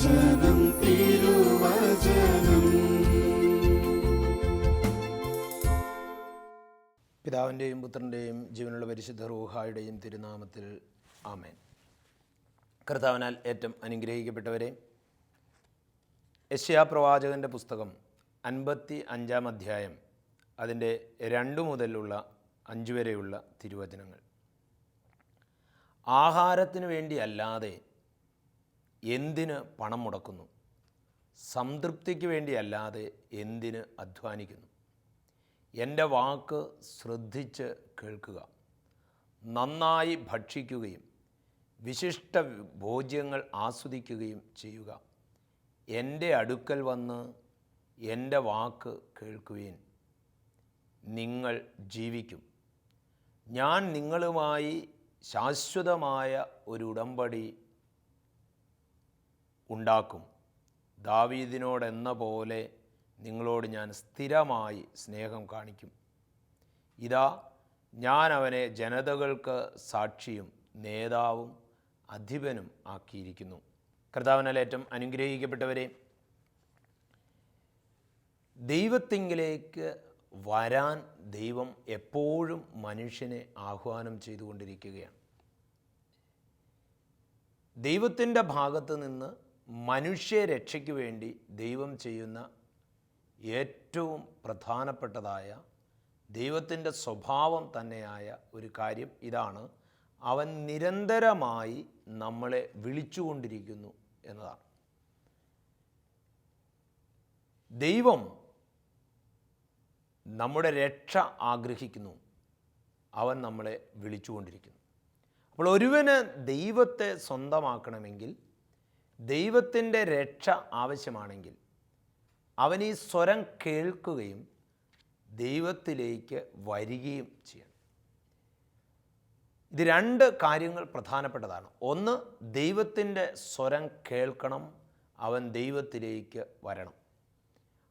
തിരുവചനം. പിതാവിന്റെയും പുത്രന്റെയും ജീവനുള്ള പരിശുദ്ധ റൂഹായുടെയും തിരുനാമത്തിൽ ആമേൻ. കർത്താവിനാൽ ഏറ്റവും അനുഗ്രഹിക്കപ്പെട്ടവരെ യശ്യാ പ്രവാചകന്റെ പുസ്തകം അൻപത്തി അഞ്ചാം അധ്യായം അതിന്റെ രണ്ടു മുതലുള്ള അഞ്ചു വരെയുള്ള തിരുവചനങ്ങൾ. ആഹാരത്തിന് വേണ്ടി അല്ലാതെ എന്തിന് പണം മുടക്കുന്നു? സംതൃപ്തിക്ക് വേണ്ടിയല്ലാതെ എന്തിന് അധ്വാനിക്കുന്നു? എന്റെ വാക്ക് ശ്രദ്ധിച്ച് കേൾക്കുക. നന്നായി ഭക്ഷിക്കുകയും വിശിഷ്ട ഭോജ്യങ്ങൾ ആസ്വദിക്കുകയും ചെയ്യുക. എന്റെ അടുക്കൽ വന്ന് എന്റെ വാക്ക് കേൾക്കുകയും നിങ്ങൾ ജീവിക്കും. ഞാൻ നിങ്ങളുമായി ശാശ്വതമായ ഒരു ഉടമ്പടി ഉണ്ടാക്കും. ദാവീദിനോടെന്ന പോലെ നിങ്ങളോട് ഞാൻ സ്ഥിരമായി സ്നേഹം കാണിക്കും. ഇതാ ഞാൻ അവനെ ജനതകൾക്ക് സാക്ഷിയും നേതാവും അധിപനും ആക്കിയിരിക്കുന്നു. കർത്താവിനാലേറ്റം അനുഗ്രഹിക്കപ്പെട്ടവരെ ദൈവത്തിങ്കിലേക്ക് വരാൻ ദൈവം എപ്പോഴും മനുഷ്യനെ ആഹ്വാനം ചെയ്തുകൊണ്ടിരിക്കുകയാണ്. ദൈവത്തിന്റെ ഭാഗത്ത് നിന്ന് മനുഷ്യരക്ഷയ്ക്ക് വേണ്ടി ദൈവം ചെയ്യുന്ന ഏറ്റവും പ്രധാനപ്പെട്ടതായ ദൈവത്തിന്റെ സ്വഭാവം തന്നെയായ ഒരു കാര്യം ഇതാണ്. അവൻ നിരന്തരമായി നമ്മളെ വിളിച്ചുകൊണ്ടിരിക്കുന്നു എന്നതാണ്. ദൈവം നമ്മുടെ രക്ഷ ആഗ്രഹിക്കുന്നു. അവൻ നമ്മളെ വിളിച്ചുകൊണ്ടിരിക്കുന്നു. അപ്പോൾ ഒരുവന് ദൈവത്തെ സ്വന്തമാക്കണമെങ്കിൽ ദൈവത്തിന്റെ രക്ഷ ആവശ്യമാണെങ്കിൽ അവൻ ഈ സ്വരം കേൾക്കുകയും ദൈവത്തിലേക്ക് വരികയും ചെയ്യണം. ഇത് രണ്ട് കാര്യങ്ങൾ പ്രധാനപ്പെട്ടതാണ്. ഒന്ന് ദൈവത്തിന്റെ സ്വരം കേൾക്കണം അവൻ ദൈവത്തിലേക്ക് വരണം.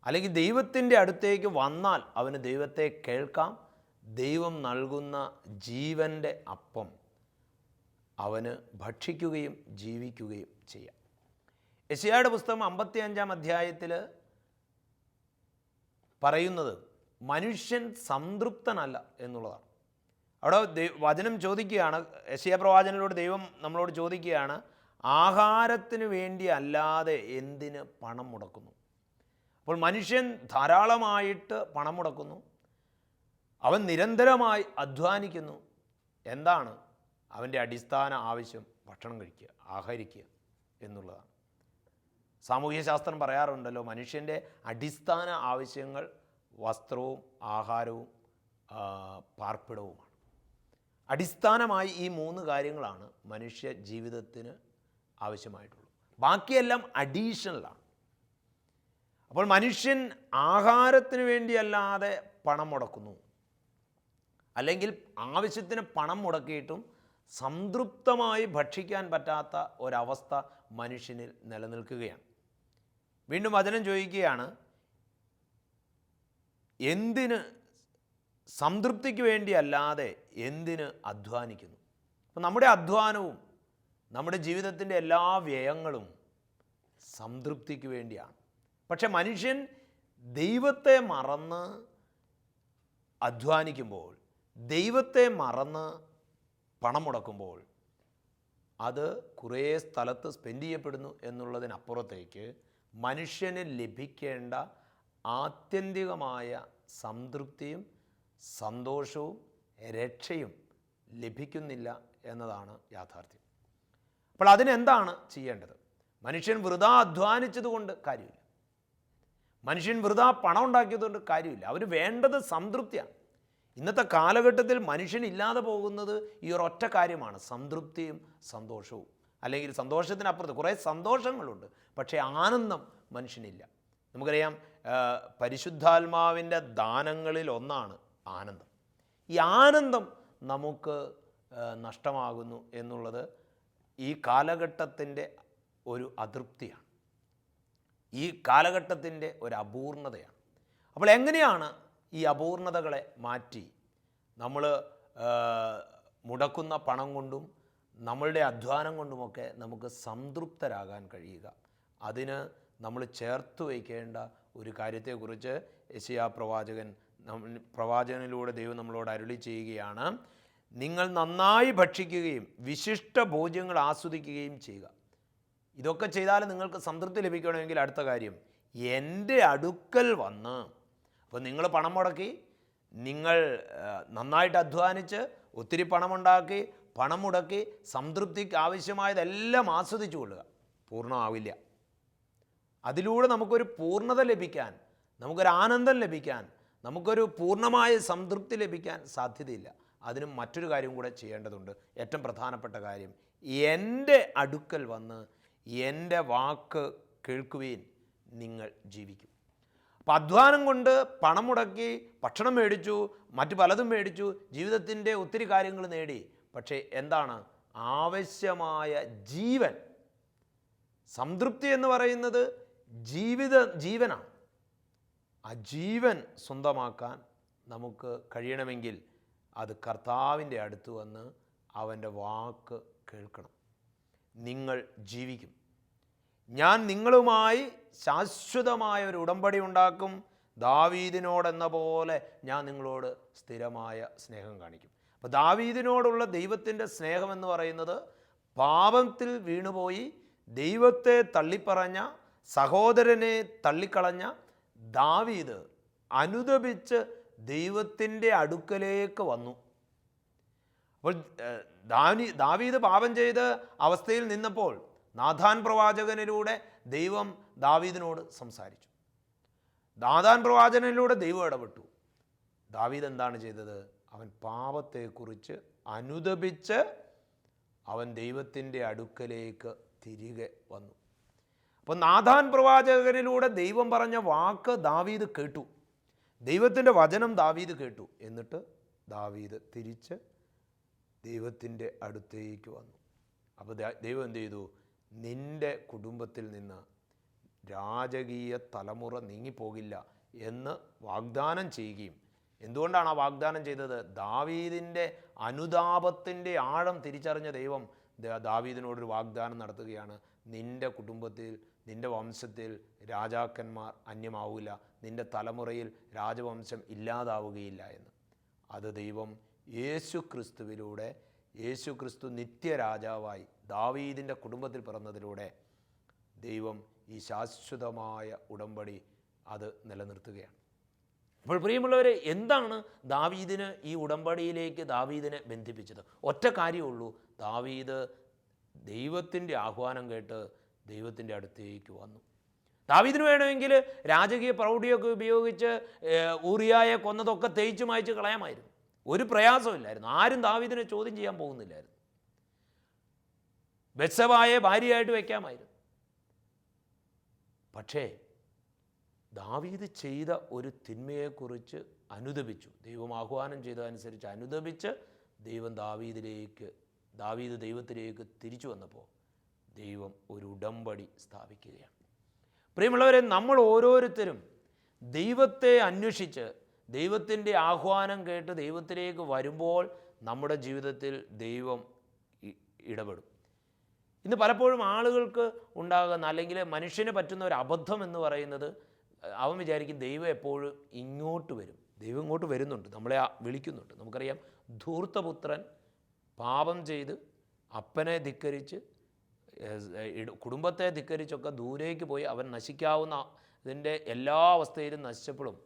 അല്ലെങ്കിൽ ദൈവത്തിന്റെ അടുത്തേക്ക് വന്നാൽ അവന് ദൈവത്തെ കേൾക്കാം ദൈവം നൽകുന്ന ജീവന്റെ അപ്പം അവന് ഭക്ഷിക്കുകയും ജീവിക്കുകയും ചെയ്യാം. യശയായുടെ പുസ്തകം അമ്പത്തി അഞ്ചാം അധ്യായത്തിൽ പറയുന്നത് മനുഷ്യൻ സംതൃപ്തനല്ല എന്നുള്ളതാണ്. അവിടെ വചനം ചോദിക്കുകയാണ് യശയ പ്രവാചനോട് ദൈവം നമ്മളോട് ചോദിക്കുകയാണ് ആഹാരത്തിന് വേണ്ടി അല്ലാതെ എന്തിന് പണം മുടക്കുന്നു? അപ്പോൾ മനുഷ്യൻ ധാരാളമായിട്ട് പണം മുടക്കുന്നു അവൻ നിരന്തരമായി അധ്വാനിക്കുന്നു. എന്താണ്? അവന്റെ അടിസ്ഥാന ആവശ്യം ഭക്ഷണം കഴിക്കുക ആഹരിക്കുക എന്നുള്ളതാണ്. സാമൂഹ്യശാസ്ത്രം പറയാറുണ്ടല്ലോ മനുഷ്യന്റെ അടിസ്ഥാന ആവശ്യങ്ങൾ വസ്ത്രവും ആഹാരവും പാർപ്പിടവുമാണ്. അടിസ്ഥാനമായി ഈ മൂന്ന് കാര്യങ്ങളാണ് മനുഷ്യ ജീവിതത്തിന് ആവശ്യമായിട്ടുള്ളത്. ബാക്കിയെല്ലാം അഡീഷണലാണ് അപ്പോൾ മനുഷ്യൻ ആഹാരത്തിന് വേണ്ടിയല്ലാതെ പണം മുടക്കുന്നു. അല്ലെങ്കിൽ ആവശ്യത്തിന് പണം മുടക്കിയിട്ടും സംതൃപ്തമായി ഭക്ഷിക്കാൻ പറ്റാത്ത ഒരവസ്ഥ മനുഷ്യനിൽ നിലനിൽക്കുകയാണ്. വീണ്ടും വചനം ചോദിക്കുകയാണ് എന്തിന് സംതൃപ്തിക്ക് വേണ്ടിയല്ലാതെ എന്തിന് അധ്വാനിക്കുന്നു? അപ്പം നമ്മുടെ അധ്വാനവും നമ്മുടെ ജീവിതത്തിന്റെ എല്ലാ വ്യയങ്ങളും സംതൃപ്തിക്ക് വേണ്ടിയാണ്. പക്ഷെ മനുഷ്യൻ ദൈവത്തെ മറന്ന് അധ്വാനിക്കുമ്പോൾ ദൈവത്തെ മറന്ന് പണം മുടക്കുമ്പോൾ അത് കുറേ സ്ഥലത്ത് സ്പെൻഡ് ചെയ്യപ്പെടുന്നു എന്നുള്ളതിനപ്പുറത്തേക്ക് മനുഷ്യന് ലഭിക്കേണ്ട ആത്യന്തികമായ സംതൃപ്തിയും സന്തോഷവും രക്ഷയും ലഭിക്കുന്നില്ല എന്നതാണ് യാഥാർത്ഥ്യം. അപ്പോൾ അതിനെന്താണ് ചെയ്യേണ്ടത്? മനുഷ്യൻ വൃതാ അധ്വാനിച്ചതുകൊണ്ട് കാര്യമില്ല. മനുഷ്യൻ വൃതാ പണം ഉണ്ടാക്കിയതുകൊണ്ട് കാര്യമില്ല. അവന് വേണ്ടത് സംതൃപ്തിയാണ്. ഇന്നത്തെ കാലഘട്ടത്തിൽ മനുഷ്യൻ ഇല്ലാതെ പോകുന്നത് ഈ ഒരൊറ്റ കാര്യമാണ്. സംതൃപ്തിയും സന്തോഷവും. അല്ലെങ്കിൽ സന്തോഷത്തിനപ്പുറത്ത് കുറേ സന്തോഷങ്ങളുണ്ട്. പക്ഷേ ആനന്ദം മനുഷ്യനില്ല. നമുക്കറിയാം പരിശുദ്ധാത്മാവിന്റെ ദാനങ്ങളിൽ ഒന്നാണ് ആനന്ദം. ഈ ആനന്ദം നമുക്ക് നഷ്ടമാകുന്നു എന്നുള്ളത് ഈ കാലഘട്ടത്തിന്റെ ഒരു അതൃപ്തിയാണ്. ഈ കാലഘട്ടത്തിന്റെ ഒരു അപൂർണതയാണ്. അപ്പോൾ എങ്ങനെയാണ് ഈ അപൂർണതകളെ മാറ്റി? നമ്മൾ മുടക്കുന്ന പണം കൊണ്ടും നമ്മളുടെ അധ്വാനം കൊണ്ടുമൊക്കെ നമുക്ക് സംതൃപ്തരാകാൻ കഴിയുക. അതിന് നമ്മൾ ചേർത്ത് വയ്ക്കേണ്ട ഒരു കാര്യത്തെക്കുറിച്ച് യശയാ പ്രവാചകൻ പ്രവാചകനിലൂടെ ദൈവം നമ്മളോട് അരുളി ചെയ്യുകയാണ്. നിങ്ങൾ നന്നായി ഭക്ഷിക്കുകയും വിശിഷ്ട ഭോജ്യങ്ങൾ ആസ്വദിക്കുകയും ചെയ്യുക. ഇതൊക്കെ ചെയ്താൽ നിങ്ങൾക്ക് സംതൃപ്തി ലഭിക്കണമെങ്കിൽ അടുത്ത കാര്യം എന്റെ അടുക്കൽ വന്ന് അപ്പോൾ നിങ്ങൾ പണം മുടക്കി നിങ്ങൾ നന്നായിട്ട് അധ്വാനിച്ച് ഒത്തിരി പണമുണ്ടാക്കി പണം മുടക്കി സംതൃപ്തിക്ക് ആവശ്യമായതെല്ലാം ആസ്വദിച്ചു കൊള്ളുക. പൂർണമാവില്ല. അതിലൂടെ നമുക്കൊരു പൂർണത ലഭിക്കാൻ നമുക്കൊരു ആനന്ദം ലഭിക്കാൻ നമുക്കൊരു പൂർണമായ സംതൃപ്തി ലഭിക്കാൻ സാധ്യതയില്ല. അതിന് മറ്റൊരു കാര്യം കൂടെ ചെയ്യേണ്ടതുണ്ട്. ഏറ്റവും പ്രധാനപ്പെട്ട കാര്യം എന്റെ അടുക്കൽ വന്ന് എന്റെ വാക്ക് കേൾക്കുകയിൽ നിങ്ങൾ ജീവിക്കും. അപ്പം അധ്വാനം കൊണ്ട് പണം മുടക്കി ഭക്ഷണം മേടിച്ചു മറ്റു പലതും മേടിച്ചു ജീവിതത്തിന്റെ ഒത്തിരി കാര്യങ്ങൾ നേടി പക്ഷേ എന്താണ്? ആവശ്യമായ ജീവൻ. സംതൃപ്തി എന്ന് പറയുന്നത് ജീവിത ജീവനാണ്. ആ ജീവൻ സ്വന്തമാക്കാൻ നമുക്ക് കഴിയണമെങ്കിൽ അത് കർത്താവിന്റെ അടുത്ത് വന്ന് അവന്റെ വാക്ക് കേൾക്കണം. നിങ്ങൾ ജീവിക്കും. ഞാൻ നിങ്ങളുമായി ശാശ്വതമായ ഒരു ഉടമ്പടി ഉണ്ടാക്കും. ദാവീദിനോടെന്ന പോലെ ഞാൻ നിങ്ങളോട് സ്ഥിരമായ സ്നേഹം കാണിക്കും. അപ്പോൾ ദാവീദിനോടുള്ള ദൈവത്തിന്റെ സ്നേഹം എന്ന് പറയുന്നത് പാപത്തിൽ വീണുപോയി ദൈവത്തെ തള്ളിപ്പറഞ്ഞ സഹോദരനെ തള്ളിക്കളഞ്ഞ ദാവീദ് അനുദപിച്ച് ദൈവത്തിന്റെ അടുക്കലേക്ക് വന്നു. അപ്പോൾ ദാനി ദാവീദ് പാപം ചെയ്ത അവസ്ഥയിൽ നിന്നപ്പോൾ നാഥാൻ പ്രവാചകനിലൂടെ ദൈവം ദാവീദിനോട് സംസാരിച്ചു. നാഥാൻ പ്രവാചകനിലൂടെ ദൈവം ഇടപെട്ടു. ദാവീദ് എന്താണ് ചെയ്തത്? അവൻ പാപത്തെക്കുറിച്ച് അനുദപിച്ച് അവൻ ദൈവത്തിന്റെ അടുക്കലേക്ക് തിരികെ വന്നു. അപ്പോൾ നാഥാൻ പ്രവാചകനിലൂടെ ദൈവം പറഞ്ഞ വാക്ക് ദാവീദ് കേട്ടു. ദൈവത്തിന്റെ വചനം ദാവീദ് കേട്ടു. എന്നിട്ട് ദാവീദ് തിരിച്ച് ദൈവത്തിന്റെ അടുത്തേക്ക് വന്നു. അപ്പോൾ ദൈവം എന്ത് ചെയ്തു? നിന്റെ കുടുംബത്തിൽ നിന്ന് രാജകീയ തലമുറ നീങ്ങിപ്പോകില്ല എന്ന് വാഗ്ദാനം ചെയ്യുകയും എന്തുകൊണ്ടാണ് ആ വാഗ്ദാനം ചെയ്തത്? ദാവീദിന്റെ അനുതാപത്തിന്റെ ആഴം തിരിച്ചറിഞ്ഞ ദൈവം ദാവീദിനോടൊരു വാഗ്ദാനം നടത്തുകയാണ്. നിന്റെ കുടുംബത്തിൽ നിന്റെ വംശത്തിൽ രാജാക്കന്മാർ അന്യമാവില്ല. നിന്റെ തലമുറയിൽ രാജവംശം ഇല്ലാതാവുകയില്ല എന്ന്. അത് ദൈവം യേശു ക്രിസ്തുവിലൂടെ യേശു ക്രിസ്തു നിത്യരാജാവായി ദാവീദിന്റെ കുടുംബത്തിൽ പിറന്നതിലൂടെ ദൈവം ഈ ശാശ്വതമായ ഉടമ്പടി അത് നിലനിർത്തുകയാണ്. അപ്പോൾ പ്രിയമുള്ളവരെ എന്താണ് ദാവീദിന് ഈ ഉടമ്പടിയിലേക്ക് ദാവീദിനെ ബന്ധിപ്പിച്ചത്? ഒറ്റ കാര്യമുള്ളൂ ദാവീദ് ദൈവത്തിന്റെ ആഹ്വാനം കേട്ട് ദൈവത്തിന്റെ അടുത്തേക്ക് വന്നു. ദാവീദിന് വേണമെങ്കിൽ രാജകീയ പ്രൗഢിയൊക്കെ ഉപയോഗിച്ച് ഊറിയായ കൊന്നതൊക്കെ തേച്ചു മായ്ച്ച് കളയാമായിരുന്നു. ഒരു പ്രയാസമില്ലായിരുന്നു ആരും ദാവീദിനെ ചോദ്യം ചെയ്യാൻ പോകുന്നില്ലായിരുന്നു. ബെസവായ ഭാര്യയായിട്ട് വയ്ക്കാമായിരുന്നു പക്ഷേ ദാവീദ് ചെയ്ത ഒരു തിന്മയെക്കുറിച്ച് അനുദപിച്ചു. ദൈവം ആഹ്വാനം ചെയ്തതനുസരിച്ച് അനുദപിച്ച് ദൈവം ദാവീദിലേക്ക് ദാവീദ് ദൈവത്തിലേക്ക് തിരിച്ചു വന്നപ്പോൾ ദൈവം ഒരു ഉടമ്പടി സ്ഥാപിക്കുകയാണ്. പ്രിയമുള്ളവരെ നമ്മൾ ഓരോരുത്തരും ദൈവത്തെ അന്വേഷിച്ച് ദൈവത്തിന്റെ ആഹ്വാനം കേട്ട് ദൈവത്തിലേക്ക് വരുമ്പോൾ നമ്മുടെ ജീവിതത്തിൽ ദൈവം ഇടപെടും. ഇന്ന് പലപ്പോഴും ആളുകൾക്ക് ഉണ്ടാകുന്ന അല്ലെങ്കിൽ മനുഷ്യന് പറ്റുന്ന ഒരു അബദ്ധം എന്ന് പറയുന്നത് അവൻ വിചാരിക്കും ദൈവം എപ്പോഴും ഇങ്ങോട്ട് വരും. ദൈവം ഇങ്ങോട്ട് വരുന്നുണ്ട്. നമ്മളെ വിളിക്കുന്നുണ്ട്. നമുക്കറിയാം ധൂർത്തപുത്രൻ പാപം ചെയ്ത് അപ്പനെ ധിക്കരിച്ച് കുടുംബത്തെ ധിക്കരിച്ചൊക്കെ ദൂരേക്ക് പോയി അവൻ നശിക്കാവുന്ന ഇതിന്റെ എല്ലാ അവസ്ഥയിലും നശിച്ചപ്പോഴും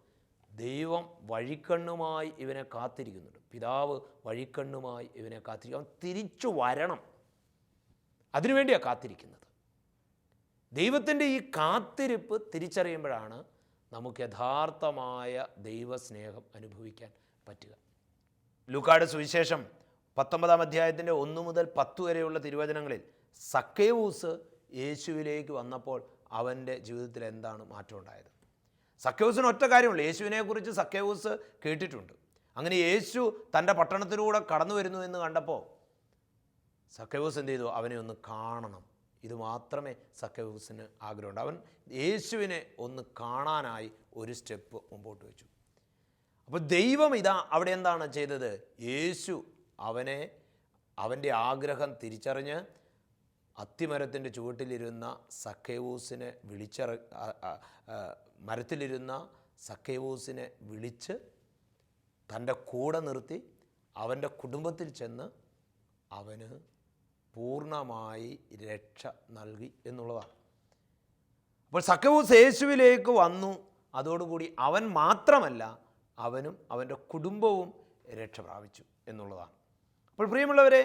ദൈവം വഴിക്കണ്ണുമായി ഇവനെ കാത്തിരിക്കുന്നുണ്ട്. പിതാവ് വഴിക്കണ്ണുമായി ഇവനെ കാത്തിരിക്കും. അവൻ തിരിച്ചു വരണം. അതിനുവേണ്ടിയാണ് കാത്തിരിക്കുന്നത്. ദൈവത്തിന്റെ ഈ കാത്തിരിപ്പ് തിരിച്ചറിയുമ്പോഴാണ് നമുക്ക് യഥാർത്ഥമായ ദൈവസ്നേഹം അനുഭവിക്കാൻ പറ്റുക. ലൂക്കാട് സുവിശേഷം പത്തൊമ്പതാം അധ്യായത്തിന്റെ ഒന്ന് മുതൽ പത്ത് വരെയുള്ള തിരുവചനങ്ങളിൽ സക്കേവൂസ് യേശുവിലേക്ക് വന്നപ്പോൾ അവന്റെ ജീവിതത്തിൽ എന്താണ് മാറ്റം ഉണ്ടായത്? സക്കേവൂസിന് ഒറ്റ കാര്യമുള്ളൂ. യേശുവിനെക്കുറിച്ച് സക്കേവൂസ് കേട്ടിട്ടുണ്ട്. അങ്ങനെ യേശു തന്റെ പട്ടണത്തിലൂടെ കടന്നു വരുന്നു എന്ന് കണ്ടപ്പോൾ സക്കേവൂസ് എന്ത് ചെയ്തു? അവനെ ഒന്ന് കാണണം. ഇത് മാത്രമേ ആഗ്രഹമുണ്ട്. അവൻ യേശുവിനെ ഒന്ന് കാണാനായി ഒരു സ്റ്റെപ്പ് മുമ്പോട്ട് വെച്ചു. അപ്പോൾ ദൈവം ഇതാ അവിടെ എന്താണ് ചെയ്തത്? യേശു അവനെ അവന്റെ ആഗ്രഹം തിരിച്ചറിഞ്ഞ് അത്തിമരത്തിന്റെ ചുവട്ടിലിരുന്ന സക്കേവൂസിനെ വിളിച്ചറ മരത്തിലിരുന്ന സക്കേവൂസിനെ വിളിച്ച് തന്റെ കൂടെ നിർത്തി അവന്റെ കുടുംബത്തിൽ ചെന്ന് അവന് പൂർണമായി രക്ഷ നൽകി എന്നുള്ളതാണ്. അപ്പോൾ സക്കവൂസ് യേശുവിലേക്ക് വന്നു. അതോടുകൂടി അവൻ മാത്രമല്ല അവനും അവന്റെ കുടുംബവും രക്ഷ പ്രാപിച്ചു എന്നുള്ളതാണ്. അപ്പോൾ പ്രിയമുള്ളവരെ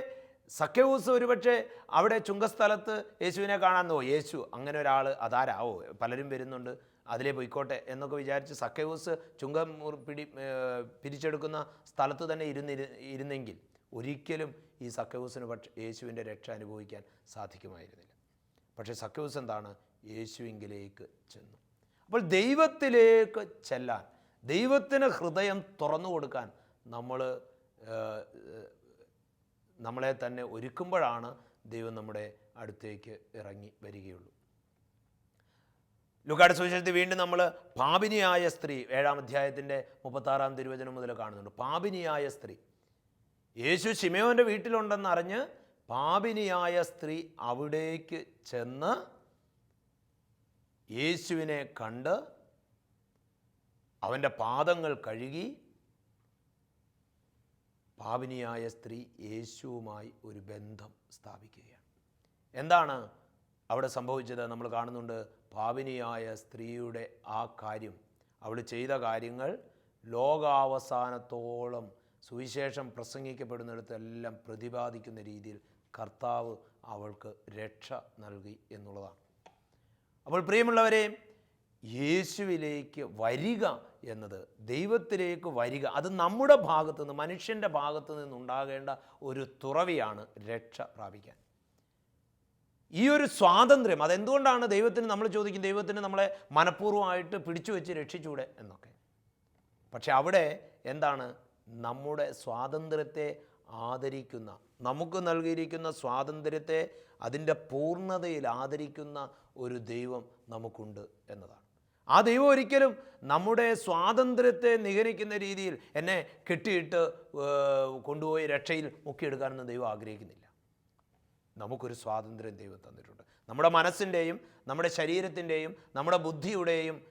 സഖ്യവൂസ് ഒരുപക്ഷെ അവിടെ ചുങ്കസ്ഥലത്ത് യേശുവിനെ കാണാൻ ഓ യേശു അങ്ങനെ ഒരാൾ അതാരാവോ? പലരും വരുന്നുണ്ട് അതിലേ പോയിക്കോട്ടെ എന്നൊക്കെ വിചാരിച്ച് സഖ്യവൂസ് ചുങ്കം പിടി പിരിച്ചെടുക്കുന്ന സ്ഥലത്ത് തന്നെ ഇരുന്നിരു ഇരുന്നെങ്കിൽ ഒരിക്കലും ഈ സഖ്യവൂസിന് പക്ഷേ യേശുവിന്റെ രക്ഷ അനുഭവിക്കാൻ സാധിക്കുമായിരുന്നില്ല. പക്ഷേ സഖ്യവൂസ് എന്താണ്? യേശുവിങ്കിലേക്ക് ചെന്നു. അപ്പോൾ ദൈവത്തിലേക്ക് ചെല്ലാൻ ദൈവത്തിന് ഹൃദയം തുറന്നു കൊടുക്കാൻ നമ്മൾ നമ്മളെ തന്നെ ഒരുക്കുമ്പോഴാണ് ദൈവം നമ്മുടെ അടുത്തേക്ക് ഇറങ്ങി വരികയുള്ളൂ. ലുക്കാട് സുവിശേഷത്തിൽ വീണ്ടും നമ്മൾ പാപിനിയായ സ്ത്രീ ഏഴാം അധ്യായത്തിന്റെ മുപ്പത്താറാം തിരുവചനം മുതൽ കാണുന്നുണ്ട്. പാപിനിയായ സ്ത്രീ യേശു ശിമയോന്റെ വീട്ടിലുണ്ടെന്നറിഞ്ഞ് പാപിനിയായ സ്ത്രീ അവിടേക്ക് ചെന്ന് യേശുവിനെ കണ്ട് അവന്റെ പാദങ്ങൾ കഴുകി പാപിനിയായ സ്ത്രീ യേശുവുമായി ഒരു ബന്ധം സ്ഥാപിക്കുകയാണ്. എന്താണ് അവിടെ സംഭവിച്ചത്? നമ്മൾ കാണുന്നുണ്ട് പാപിനിയായ സ്ത്രീയുടെ ആ കാര്യം. അവൾ ചെയ്ത കാര്യങ്ങൾ ലോകാവസാനത്തോളം സുവിശേഷം പ്രസംഗിക്കപ്പെടുന്നിടത്തെല്ലാം പ്രതിപാദിക്കുന്ന രീതിയിൽ കർത്താവ് അവൾക്ക് രക്ഷ നൽകി എന്നുള്ളതാണ്. അപ്പോൾ പ്രിയമുള്ളവരെ യേശുവിലേക്ക് വരിക എന്നത് ദൈവത്തിലേക്ക് വരിക അത് നമ്മുടെ ഭാഗത്തു നിന്ന് മനുഷ്യന്റെ ഭാഗത്തു നിന്നുണ്ടാകേണ്ട ഒരു തുറവിയാണ് രക്ഷ പ്രാപിക്കാൻ. ഈ ഒരു സ്വാതന്ത്ര്യം അതെന്തുകൊണ്ടാണ് ദൈവത്തിന് നമ്മൾ ചോദിക്കും ദൈവത്തിന് നമ്മളെ മനഃപൂർവമായിട്ട് പിടിച്ചു വെച്ച് രക്ഷിച്ചൂടെ എന്നൊക്കെ. പക്ഷെ അവിടെ എന്താണ് നമ്മുടെ സ്വാതന്ത്ര്യത്തെ ആദരിക്കുന്ന നമുക്ക് നൽകിയിരിക്കുന്ന സ്വാതന്ത്ര്യത്തെ അതിന്റെ പൂർണതയിൽ ആദരിക്കുന്ന ഒരു ദൈവം നമുക്കുണ്ട് എന്നതാണ്. ആ ദൈവം ഒരിക്കലും നമ്മുടെ സ്വാതന്ത്ര്യത്തെ നിഗരിക്കുന്ന രീതിയിൽ എന്നെ കെട്ടിയിട്ട് കൊണ്ടുപോയി രക്ഷയിൽ മുക്കിയെടുക്കാനൊന്നും ദൈവം ആഗ്രഹിക്കുന്നില്ല. നമുക്കൊരു സ്വാതന്ത്ര്യം ദൈവം തന്നിട്ടുണ്ട്. നമ്മുടെ മനസ്സിന്റെയും നമ്മുടെ ശരീരത്തിന്റെയും നമ്മുടെ ബുദ്ധിയുടെയും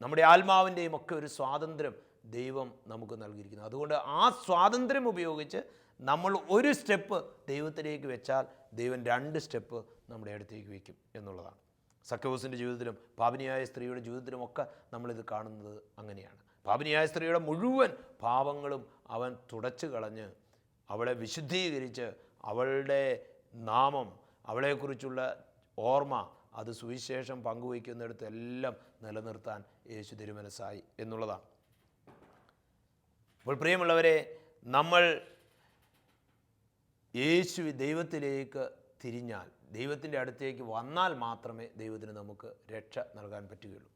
നമ്മുടെ ആത്മാവിന്റെയും ഒക്കെ ഒരു സ്വാതന്ത്ര്യം ദൈവം നമുക്ക് നൽകിയിരിക്കുന്നു. അതുകൊണ്ട് ആ സ്വാതന്ത്ര്യം ഉപയോഗിച്ച് നമ്മൾ ഒരു സ്റ്റെപ്പ് ദൈവത്തിലേക്ക് വെച്ചാൽ ദൈവം രണ്ട് സ്റ്റെപ്പ് നമ്മുടെ അടുത്തേക്ക് വയ്ക്കും എന്നുള്ളതാണ്. സഖ്യവസിന്റെ ജീവിതത്തിലും പാപനിയായ സ്ത്രീയുടെ ജീവിതത്തിലും ഒക്കെ നമ്മളിത് കാണുന്നത് അങ്ങനെയാണ്. പാപനിയായ സ്ത്രീയുടെ മുഴുവൻ പാപങ്ങളും അവൻ തുടച്ചു കളഞ്ഞ് അവളെ വിശുദ്ധീകരിച്ച് അവളുടെ നാമം അവളെക്കുറിച്ചുള്ള ഓർമ്മ അത് സുവിശേഷം പങ്കുവയ്ക്കുന്നിടത്തെല്ലാം നിലനിർത്താൻ യേശു തിരുമനസ്സായി എന്നുള്ളതാണ്. അപ്പോൾ പ്രിയമുള്ളവരെ നമ്മൾ യേശു ദൈവത്തിലേക്ക് തിരിഞ്ഞാൽ ദൈവത്തിന്റെ അടുത്തേക്ക് വന്നാൽ മാത്രമേ ദൈവത്തിന് നമുക്ക് രക്ഷ നൽകാൻ പറ്റുകയുള്ളൂ.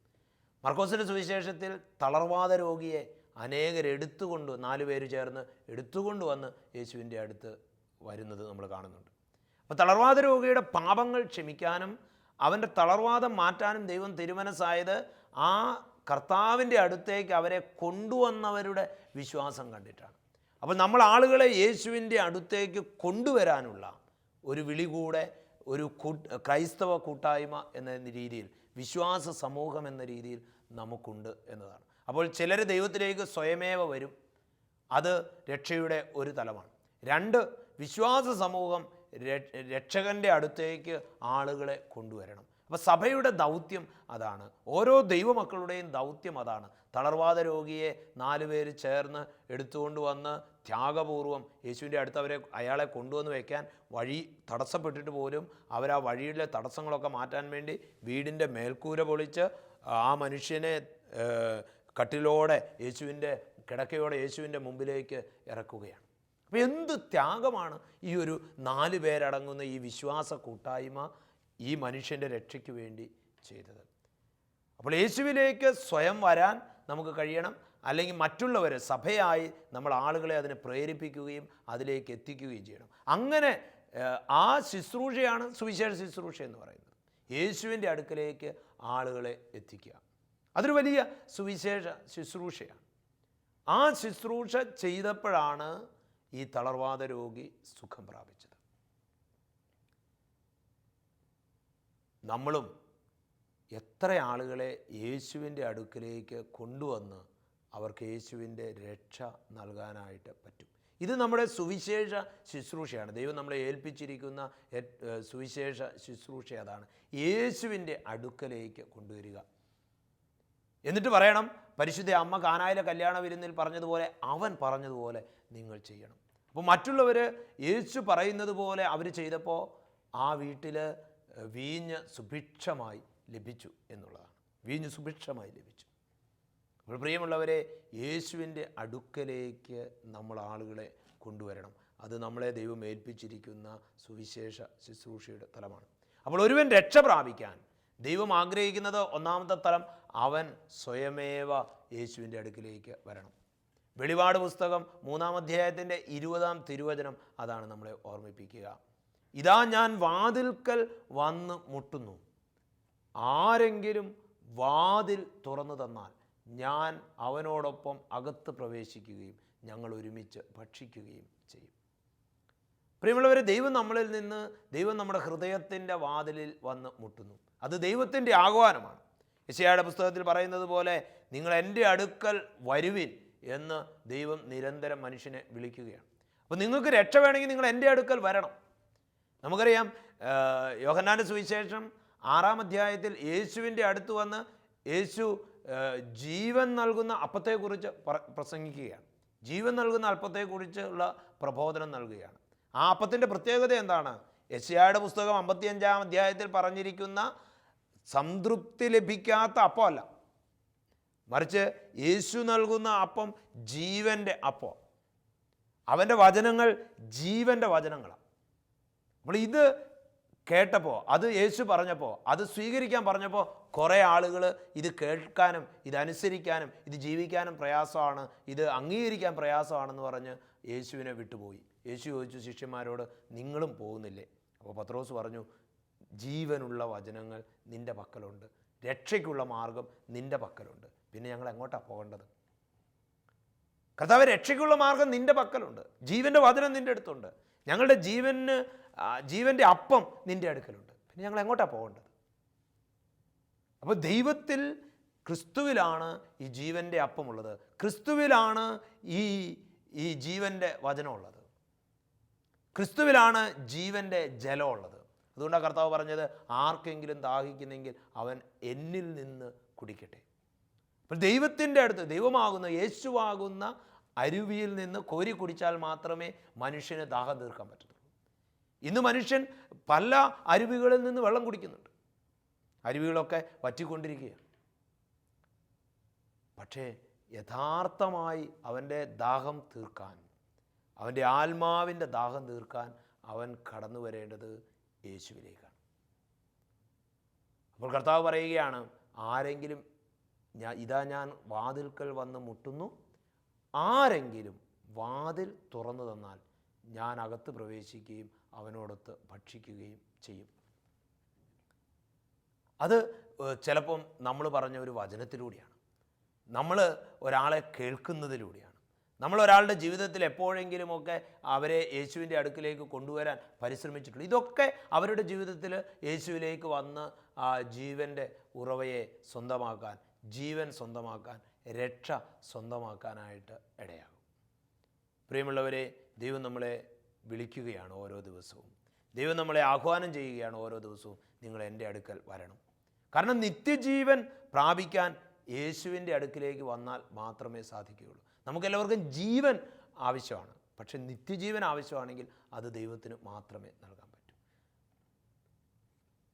മർക്കോസിന്റെ സുവിശേഷത്തിൽ തളർവാദ രോഗിയെ അനേകർ എടുത്തുകൊണ്ട് നാല് പേര് ചേർന്ന് എടുത്തുകൊണ്ട് വന്ന് യേശുവിന്റെ അടുത്ത് വരുന്നത് നമ്മൾ കാണുന്നുണ്ട്. അപ്പോൾ തളർവാദ രോഗിയുടെ പാപങ്ങൾ ക്ഷമിക്കാനും അവന്റെ തളർവാദം മാറ്റാനും ദൈവം തിരുമനസ്സായത് ആ കർത്താവിന്റെ അടുത്തേക്ക് അവരെ കൊണ്ടുവന്നവരുടെ വിശ്വാസം കണ്ടിട്ടാണ്. അപ്പോൾ നമ്മൾ ആളുകളെ യേശുവിന്റെ അടുത്തേക്ക് കൊണ്ടുവരാനുള്ള ഒരു വിളി കൂടെ ഒരു ക്രൈസ്തവ കൂട്ടായ്മ എന്ന രീതിയിൽ വിശ്വാസ സമൂഹം എന്ന രീതിയിൽ നമുക്കുണ്ട് എന്നതാണ്. അപ്പോൾ ചിലർ ദൈവത്തിലേക്ക് സ്വയമേവ വരും. അത് രക്ഷയുടെ ഒരു തലമാണ്. രണ്ട് വിശ്വാസ സമൂഹം രക്ഷകന്റെ അടുത്തേക്ക് ആളുകളെ കൊണ്ടുവരണം. അപ്പോൾ സഭയുടെ ദൗത്യം അതാണ്. ഓരോ ദൈവമക്കളുടെയും ദൗത്യം അതാണ്. തളർവാദ രോഗിയെ നാല് പേര് ചേർന്ന് എടുത്തുകൊണ്ട് വന്ന് ത്യാഗപൂർവം യേശുവിന്റെ അടുത്ത് അവരെ അയാളെ കൊണ്ടുവന്ന് വയ്ക്കാൻ വഴി തടസ്സപ്പെട്ടിട്ട് പോലും അവർ ആ വഴിയിലെ തടസ്സങ്ങളൊക്കെ മാറ്റാൻ വേണ്ടി വീടിന്റെ മേൽക്കൂര പൊളിച്ച് ആ മനുഷ്യനെ കട്ടിലോടെ യേശുവിന്റെ കിടക്കയോടെ യേശുവിന്റെ മുമ്പിലേക്ക് ഇറക്കുകയാണ്. അപ്പോൾ എന്ത് ത്യാഗമാണ് ഈ ഒരു നാല് പേരടങ്ങുന്ന ഈ വിശ്വാസ കൂട്ടായ്മ? ഈ മനുഷ്യന്റെ രക്ഷയ്ക്ക് വേണ്ടി ചെയ്തത്. അപ്പോൾ യേശുവിലേക്ക് സ്വയം വരാൻ നമുക്ക് കഴിയണം. അല്ലെങ്കിൽ മറ്റുള്ളവരെ സഭയായി നമ്മൾ ആളുകളെ അതിനെ പ്രേരിപ്പിക്കുകയും അതിലേക്ക് എത്തിക്കുകയും ചെയ്യണം. അങ്ങനെ ആ ശുശ്രൂഷയാണ് സുവിശേഷ ശുശ്രൂഷ എന്ന് പറയുന്നത്. യേശുവിന്റെ അടുക്കലേക്ക് ആളുകളെ എത്തിക്കുക. അതൊരു വലിയ സുവിശേഷ ശുശ്രൂഷയാണ്. ആ ശുശ്രൂഷ ചെയ്തപ്പോഴാണ് ഈ തളർവാദ രോഗി സുഖം പ്രാപിച്ചത്. നമ്മളും എത്ര ആളുകളെ യേശുവിന്റെ അടുക്കിലേക്ക് കൊണ്ടുവന്ന് അവർക്ക് യേശുവിന്റെ രക്ഷ നൽകാനായിട്ട് പറ്റും. ഇത് നമ്മുടെ സുവിശേഷ ശുശ്രൂഷയാണ്. ദൈവം നമ്മളെ ഏൽപ്പിച്ചിരിക്കുന്ന സുവിശേഷ ശുശ്രൂഷ അതാണ്. യേശുവിന്റെ അടുക്കലേക്ക് കൊണ്ടുവരിക. എന്നിട്ട് പറയണം പരിശുദ്ധ അമ്മ കാനായിലെ കല്യാണ വിരുന്നിൽ പറഞ്ഞതുപോലെ അവൻ പറഞ്ഞതുപോലെ നിങ്ങൾ ചെയ്യണം. അപ്പോൾ മറ്റുള്ളവർ യേശു പറയുന്നത് പോലെ അവർ ചെയ്തപ്പോൾ ആ വീട്ടിൽ വീഞ്ഞ് സുഭിക്ഷമായി ലഭിച്ചു എന്നുള്ളതാണ്. വീഞ്ഞ് സുഭിക്ഷമായി ലഭിച്ചു. അപ്പോൾ പ്രിയമുള്ളവരെ യേശുവിന്റെ അടുക്കലേക്ക് നമ്മൾ ആളുകളെ കൊണ്ടുവരണം. അത് നമ്മളെ ദൈവം ഏൽപ്പിച്ചിരിക്കുന്ന സുവിശേഷ ശുശ്രൂഷയുടെ തലമാണ്. അപ്പോൾ ഒരുവൻ രക്ഷ പ്രാപിക്കാൻ ദൈവം ആഗ്രഹിക്കുന്നത് ഒന്നാമത്തെ തലം അവൻ സ്വയമേവ യേശുവിന്റെ അടുക്കിലേക്ക് വരണം. വെളിപാട് പുസ്തകം മൂന്നാം അധ്യായത്തിന്റെ ഇരുപതാം തിരുവചനം അതാണ് നമ്മളെ ഓർമ്മിപ്പിക്കുക. ഇതാ ഞാൻ വാതിൽക്കൽ വന്ന് മുട്ടുന്നു. ആരെങ്കിലും വാതിൽ തുറന്നു തന്നാൽ ഞാൻ അവനോടൊപ്പം അകത്ത് പ്രവേശിക്കുകയും ഞങ്ങൾ ഒരുമിച്ച് ഭക്ഷിക്കുകയും ചെയ്യും. പ്രിയമുള്ളവരെ ദൈവം നമ്മളിൽ നിന്ന് ദൈവം നമ്മുടെ ഹൃദയത്തിന്റെ വാതിലിൽ വന്ന് മുട്ടുന്നു. അത് ദൈവത്തിന്റെ ആഹ്വാനമാണ്. യശയായുടെ പുസ്തകത്തിൽ പറയുന്നത് പോലെ നിങ്ങൾ എന്റെ അടുക്കൽ വരുവിൻ എന്ന് ദൈവം നിരന്തരം മനുഷ്യനെ വിളിക്കുകയാണ്. അപ്പോൾ നിങ്ങൾക്ക് രക്ഷ വേണമെങ്കിൽ നിങ്ങൾ എന്റെ അടുക്കൽ വരണം. നമുക്കറിയാം യോഹന്നാന്റെ സുവിശേഷം ആറാം അധ്യായത്തിൽ യേശുവിന്റെ അടുത്ത് വന്ന് യേശു ജീവൻ നൽകുന്ന അപ്പത്തെക്കുറിച്ച് പ്ര- പ്രസംഗിക്കുകയാണ്. ജീവൻ നൽകുന്ന അല്പത്തെക്കുറിച്ചുള്ള പ്രബോധനം നൽകുകയാണ്. ആ അപ്പത്തിന്റെ പ്രത്യേകത എന്താണ്? യശയായുടെ പുസ്തകം അമ്പത്തിയഞ്ചാം അധ്യായത്തിൽ പറഞ്ഞിരിക്കുന്ന സംതൃപ്തി ലഭിക്കാത്ത അപ്പമല്ല. മറിച്ച് യേശു നൽകുന്ന അപ്പം ജീവന്റെ അപ്പം. അവന്റെ വചനങ്ങൾ ജീവന്റെ വചനങ്ങളാണ്. അപ്പോൾ ഇത് കേട്ടപ്പോൾ അത് യേശു പറഞ്ഞപ്പോൾ അത് സ്വീകരിക്കാൻ പറഞ്ഞപ്പോൾ കുറേ ആളുകൾ ഇത് കേൾക്കാനും ഇത് അനുസരിക്കാനും ഇത് ജീവിക്കാനും പ്രയാസമാണ് ഇത് അംഗീകരിക്കാൻ പ്രയാസമാണെന്ന് പറഞ്ഞ് യേശുവിനെ വിട്ടുപോയി. യേശു ചോദിച്ചു ശിഷ്യന്മാരോട് നിങ്ങളും പോകുന്നില്ലേ? അപ്പോൾ പത്രോസ് പറഞ്ഞു ജീവനുള്ള വചനങ്ങൾ നിന്റെ പക്കലുണ്ട് രക്ഷയ്ക്കുള്ള മാർഗം നിന്റെ പക്കലുണ്ട്. പിന്നെ ഞങ്ങൾ എങ്ങോട്ടാണ് പോകേണ്ടത്? കർത്താവ് രക്ഷയ്ക്കുള്ള മാർഗം നിന്റെ പക്കലുണ്ട് ജീവന്റെ വചനം നിന്റെ അടുത്തുണ്ട്. ഞങ്ങളുടെ ജീവന് ആ, ജീവന്റെ അപ്പം നിന്റെ അടുക്കലുണ്ട്. പിന്നെ ഞങ്ങൾ എങ്ങോട്ടാണ് പോകേണ്ടത്? അപ്പോൾ ദൈവത്തിൽ ക്രിസ്തുവിലാണ് ഈ ജീവന്റെ അപ്പമുള്ളത്. ക്രിസ്തുവിലാണ് ഈ ഈ ജീവന്റെ വചനമുള്ളത്. ക്രിസ്തുവിലാണ് ജീവന്റെ ജലമുള്ളത്. അതുകൊണ്ടാണ് കർത്താവ് പറഞ്ഞത് ആർക്കെങ്കിലും ദാഹിക്കുന്നെങ്കിൽ അവൻ എന്നിൽ നിന്ന് കുടിക്കട്ടെ. അപ്പോൾ ദൈവത്തിന്റെ അടുത്ത് ദൈവമാകുന്ന യേശുവാകുന്ന അരുവിയിൽ നിന്ന് കോരി കുടിച്ചാൽ മാത്രമേ മനുഷ്യന് ദാഹം തീർക്കാൻ പറ്റത്തുള്ളൂ. ഇന്ന് മനുഷ്യൻ പല അരുവികളിൽ നിന്ന് വെള്ളം കുടിക്കുന്നുണ്ട്. അരുവികളൊക്കെ വറ്റിക്കൊണ്ടിരിക്കുകയാണ്. പക്ഷേ യഥാർത്ഥമായി അവന്റെ ദാഹം തീർക്കാൻ അവന്റെ ആത്മാവിന്റെ ദാഹം തീർക്കാൻ അവൻ കടന്നു വരേണ്ടത് യേശുവിലേക്കാണ്. അപ്പോൾ കർത്താവ് പറയുകയാണ് ആരെങ്കിലും ഞാൻ ഇതാ ഞാൻ വാതിൽക്കൽ വന്ന് മുട്ടുന്നു. ആരെങ്കിലും വാതിൽ തുറന്നു തന്നാൽ ഞാൻ അകത്ത് പ്രവേശിക്കുകയും അവനോടൊത്ത് ഭക്ഷിക്കുകയും ചെയ്യും. അത് ചിലപ്പം നമ്മൾ പറഞ്ഞ ഒരു വചനത്തിലൂടെയാണ്. നമ്മൾ ഒരാളെ കേൾക്കുന്നതിലൂടെയാണ്. നമ്മൾ ഒരാളുടെ ജീവിതത്തിൽ എപ്പോഴെങ്കിലുമൊക്കെ അവരെ യേശുവിന്റെ അടുക്കിലേക്ക് കൊണ്ടുവരാൻ പരിശ്രമിച്ചിട്ടുണ്ട്. ഇതൊക്കെ അവരുടെ ജീവിതത്തിൽ യേശുവിലേക്ക് വന്ന് ആ ജീവന്റെ ഉറവയെ സ്വന്തമാക്കാൻ ജീവൻ സ്വന്തമാക്കാൻ രക്ഷ സ്വന്തമാക്കാനായിട്ട് ഇടയാകും. പ്രിയമുള്ളവരെ ദൈവം നമ്മളെ വിളിക്കുകയാണ് ഓരോ ദിവസവും. ദൈവം നമ്മളെ ആഹ്വാനം ചെയ്യുകയാണ് ഓരോ ദിവസവും നിങ്ങൾ എന്റെ അടുക്കൽ വരണം. കാരണം നിത്യജീവൻ പ്രാപിക്കാൻ യേശുവിന്റെ അടുക്കിലേക്ക് വന്നാൽ മാത്രമേ സാധിക്കുകയുള്ളൂ. നമുക്കെല്ലാവർക്കും ജീവൻ ആവശ്യമാണ്. പക്ഷെ നിത്യജീവൻ ആവശ്യമാണെങ്കിൽ അത് ദൈവത്തിന് മാത്രമേ നൽകാൻ പറ്റൂ.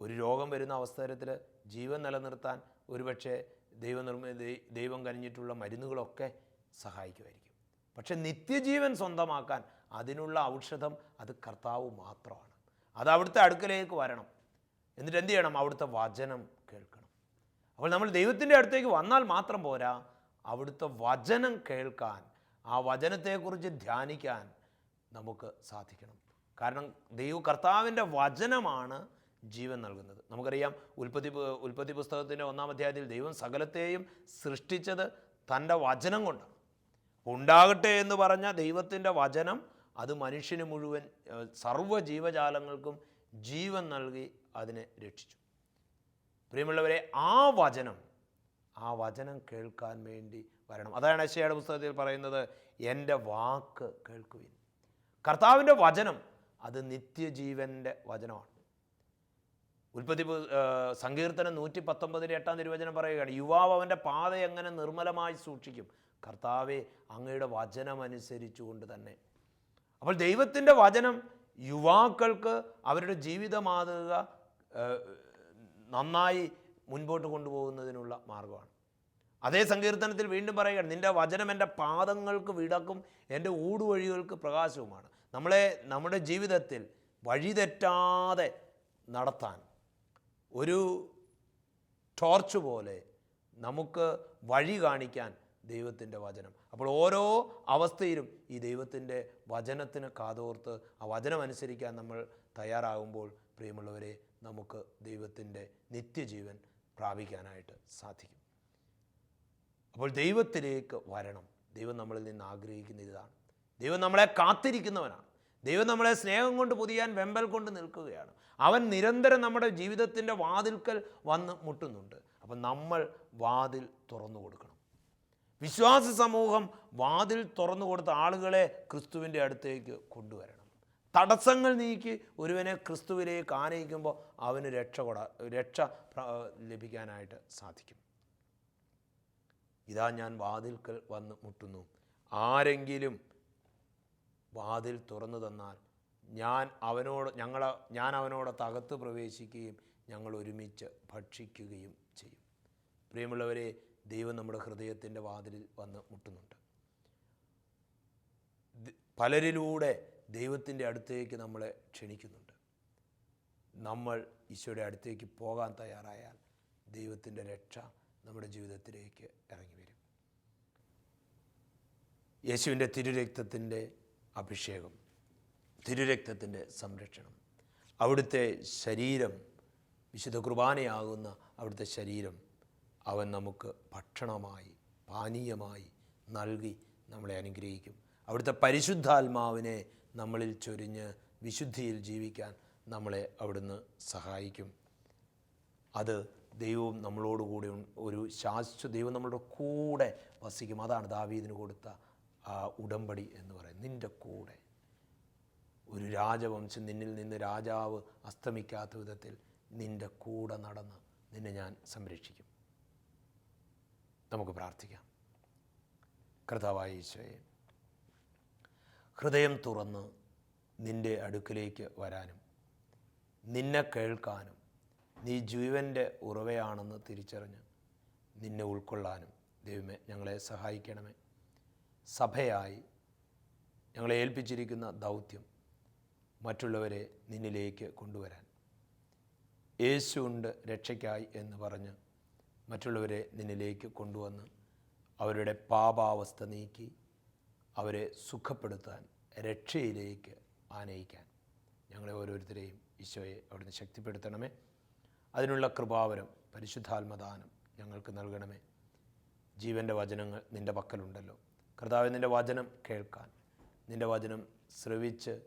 ഒരു രോഗം വരുന്ന അവസരത്തിൽ ജീവൻ നിലനിർത്താൻ ഒരുപക്ഷെ ദൈവ ദൈവം കനിഞ്ഞിട്ടുള്ള മരുന്നുകളൊക്കെ സഹായിക്കുമായിരിക്കും. പക്ഷെ നിത്യജീവൻ സ്വന്തമാക്കാൻ അതിനുള്ള ഔഷധം അത് കർത്താവ് മാത്രമാണ്. അത് അവിടുത്തെ അടുക്കലേക്ക് വരണം. എന്നിട്ട് എന്ത് ചെയ്യണം? അവിടുത്തെ വചനം കേൾക്കണം. അപ്പോൾ നമ്മൾ ദൈവത്തിന്റെ അടുത്തേക്ക് വന്നാൽ മാത്രം പോരാ അവിടുത്തെ വചനം കേൾക്കാൻ ആ വചനത്തെക്കുറിച്ച് ധ്യാനിക്കാൻ നമുക്ക് സാധിക്കണം. കാരണം ദൈവ കർത്താവിന്റെ വചനമാണ് ജീവൻ നൽകുന്നത്. നമുക്കറിയാം ഉൽപ്പത്തി ഉൽപ്പത്തി പുസ്തകത്തിന്റെ ഒന്നാം അധ്യായത്തിൽ ദൈവം സകലത്തെയും സൃഷ്ടിച്ചത് തന്റെ വചനം കൊണ്ടാണ്. ഉണ്ടാകട്ടെ എന്ന് പറഞ്ഞ ദൈവത്തിന്റെ വചനം അത് മനുഷ്യന് മുഴുവൻ സർവ ജീവജാലങ്ങൾക്കും ജീവൻ നൽകി അതിനെ രക്ഷിച്ചു. പ്രിയമുള്ളവരെ ആ വചനം ആ വചനം കേൾക്കാൻ വേണ്ടി വരണം. അതാണ് അശയുടെ പുസ്തകത്തിൽ പറയുന്നത് എന്റെ വാക്ക് കേൾക്കുവിൻ. കർത്താവിന്റെ വചനം അത് നിത്യജീവന്റെ വചനമാണ്. ഉൽപ്പത്തി സങ്കീർത്തനം നൂറ്റി പത്തൊമ്പതിന്റെ എട്ടാം തിരുവചനം പറയുകയാണ് യുവാവ് അവന്റെ പാത എങ്ങനെ നിർമ്മലമായി സൂക്ഷിക്കും? കർത്താവെ അങ്ങയുടെ വചനമനുസരിച്ചുകൊണ്ട് തന്നെ അപ്പോൾ ദൈവത്തിന്റെ വചനം യുവാക്കൾക്ക് അവരുടെ ജീവിത മാതൃക നന്നായി മുൻപോട്ട് കൊണ്ടുപോകുന്നതിനുള്ള മാർഗമാണ് അതേ സങ്കീർത്തനത്തിൽ വീണ്ടും പറയുകയാണ് നിന്റെ വചനം എന്റെ പാദങ്ങൾക്ക് വിടക്കും എന്റെ ഊടുവഴികൾക്ക് പ്രകാശവുമാണ്. നമ്മളെ നമ്മുടെ ജീവിതത്തിൽ വഴിതെറ്റാതെ നടത്താൻ ഒരു ടോർച്ച് പോലെ നമുക്ക് വഴി കാണിക്കാൻ ദൈവത്തിന്റെ വചനം. അപ്പോൾ ഓരോ അവസ്ഥയിലും ഈ ദൈവത്തിന്റെ വചനത്തിന് കാതോർത്ത് ആ വചനം അനുസരിക്കാൻ നമ്മൾ തയ്യാറാകുമ്പോൾ പ്രിയമുള്ളവരെ നമുക്ക് ദൈവത്തിന്റെ നിത്യജീവൻ പ്രാപിക്കാനായിട്ട് സാധിക്കും. അപ്പോൾ ദൈവത്തിലേക്ക് വരണം. ദൈവം നമ്മളിൽ നിന്ന് ആഗ്രഹിക്കുന്ന ഇതാണ്. ദൈവം നമ്മളെ കാത്തിരിക്കുന്നവനാണ്. ദൈവം നമ്മളെ സ്നേഹം കൊണ്ട് പുതിയാൻ വെമ്പൽ കൊണ്ട് നിൽക്കുകയാണ്. അവൻ നിരന്തരം നമ്മുടെ ജീവിതത്തിന്റെ വാതിൽക്കൽ വന്ന് മുട്ടുന്നുണ്ട്. അപ്പം നമ്മൾ വാതിൽ തുറന്നു കൊടുക്കണം. വിശ്വാസ സമൂഹം വാതിൽ തുറന്നു കൊടുത്ത ആളുകളെ ക്രിസ്തുവിന്റെ അടുത്തേക്ക് കൊണ്ടുവരണം. തടസ്സങ്ങൾ നീക്കി ഒരുവനെ ക്രിസ്തുവിലേക്ക് ആനയിക്കുമ്പോൾ അവന് രക്ഷ കൊട രക്ഷ ലഭിക്കാനായിട്ട് സാധിക്കും. ഇതാ ഞാൻ വാതിൽക്കൽ വന്ന് മുട്ടുന്നു. ആരെങ്കിലും വാതിൽ തുറന്നു തന്നാൽ ഞാൻ അവനോട് ഞങ്ങൾ ഞാൻ അവനോട് തകത്ത് പ്രവേശിക്കുകയും ഞങ്ങൾ ഒരുമിച്ച് ഭക്ഷിക്കുകയും ചെയ്യും. പ്രിയമുള്ളവരെ ദൈവം നമ്മുടെ ഹൃദയത്തിന്റെ വാതിലിൽ വന്ന് മുട്ടുന്നുണ്ട്. പലരിലൂടെ ദൈവത്തിന്റെ അടുത്തേക്ക് നമ്മളെ ക്ഷണിക്കുന്നുണ്ട്. നമ്മൾ ഈശോയുടെ അടുത്തേക്ക് പോകാൻ തയ്യാറായാൽ ദൈവത്തിന്റെ രക്ഷ നമ്മുടെ ജീവിതത്തിലേക്ക് ഇറങ്ങി വരും. യേശുവിന്റെ തിരുരക്തത്തിന്റെ അഭിഷേകം തിരുരക്തത്തിന്റെ സംരക്ഷണം അവിടുത്തെ ശരീരം വിശുദ്ധ കുർബാനയാകുന്ന അവിടുത്തെ ശരീരം അവൻ നമുക്ക് ഭക്ഷണമായി പാനീയമായി നൽകി നമ്മളെ അനുഗ്രഹിക്കും. അവിടുത്തെ പരിശുദ്ധാത്മാവിനെ നമ്മളിൽ ചൊരിഞ്ഞ് വിശുദ്ധിയിൽ ജീവിക്കാൻ നമ്മളെ അവിടുന്ന് സഹായിക്കും. അത് ദൈവവും നമ്മളോടുകൂടി ഒരു ശാശ്വത ദൈവം നമ്മളുടെ കൂടെ വസിക്കും. അതാണ് ദാവീദിന് കൊടുത്ത ഉടമ്പടി എന്ന് പറയുന്നത്. നിന്റെ കൂടെ. ഒരു രാജവംശം നിന്നിൽ നിന്ന് രാജാവ് അസ്തമിക്കാത്ത വിധത്തിൽ നിന്റെ കൂടെ നടന്ന് നിന്നെ ഞാൻ സംരക്ഷിക്കും. നമുക്ക് പ്രാർത്ഥിക്കാം. കർത്താവായ ഈശോയെ ഹൃദയം തുറന്ന് നിന്റെ അടുക്കിലേക്ക് വരാനും നിന്നെ കേൾക്കാനും നീ ജീവന്റെ ഉറവയാണെന്ന് തിരിച്ചറിഞ്ഞ് നിന്നെ ഉൾക്കൊള്ളാനും ദൈവമേ ഞങ്ങളെ സഹായിക്കണമേ. സഭയായി ഞങ്ങളെ ഏൽപ്പിച്ചിരിക്കുന്ന ദൗത്യം മറ്റുള്ളവരെ നിന്നിലേക്ക് കൊണ്ടുവരാൻ. യേശുണ്ട് രക്ഷയ്ക്കായി എന്ന് പറഞ്ഞ് മറ്റുള്ളവരെ നിന്നിലേക്ക് കൊണ്ടുവന്ന് അവരുടെ പാപാവസ്ഥ നീക്കി അവരെ സുഖപ്പെടുത്താൻ രക്ഷയിലേക്ക് ആനയിക്കാൻ. ഞങ്ങളെ ഓരോരുത്തരെയും ഈശോയെ അവിടുന്ന് ശക്തിപ്പെടുത്തണമേ. അതിനുള്ള കൃപാവരം പരിശുദ്ധാത്മദാനം ഞങ്ങൾക്ക് നൽകണമേ. ജീവന്റെ വചനങ്ങൾ നിന്റെ പക്കലുണ്ടല്ലോ. കർത്താവ് നിന്റെ വചനം കേൾക്കാൻ നിന്റെ വചനം ശ്രവിച്ച്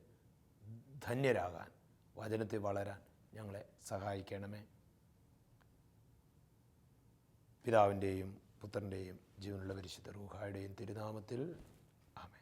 ധന്യരാകാൻ വചനത്തിൽ വളരാൻ ഞങ്ങളെ സഹായിക്കണമേ. പിതാവിന്റെയും പുത്രന്റെയും ജീവനുള്ള പരിശുദ്ധ റൂഹായുടെയും തിരുനാമത്തിൽ ആമേ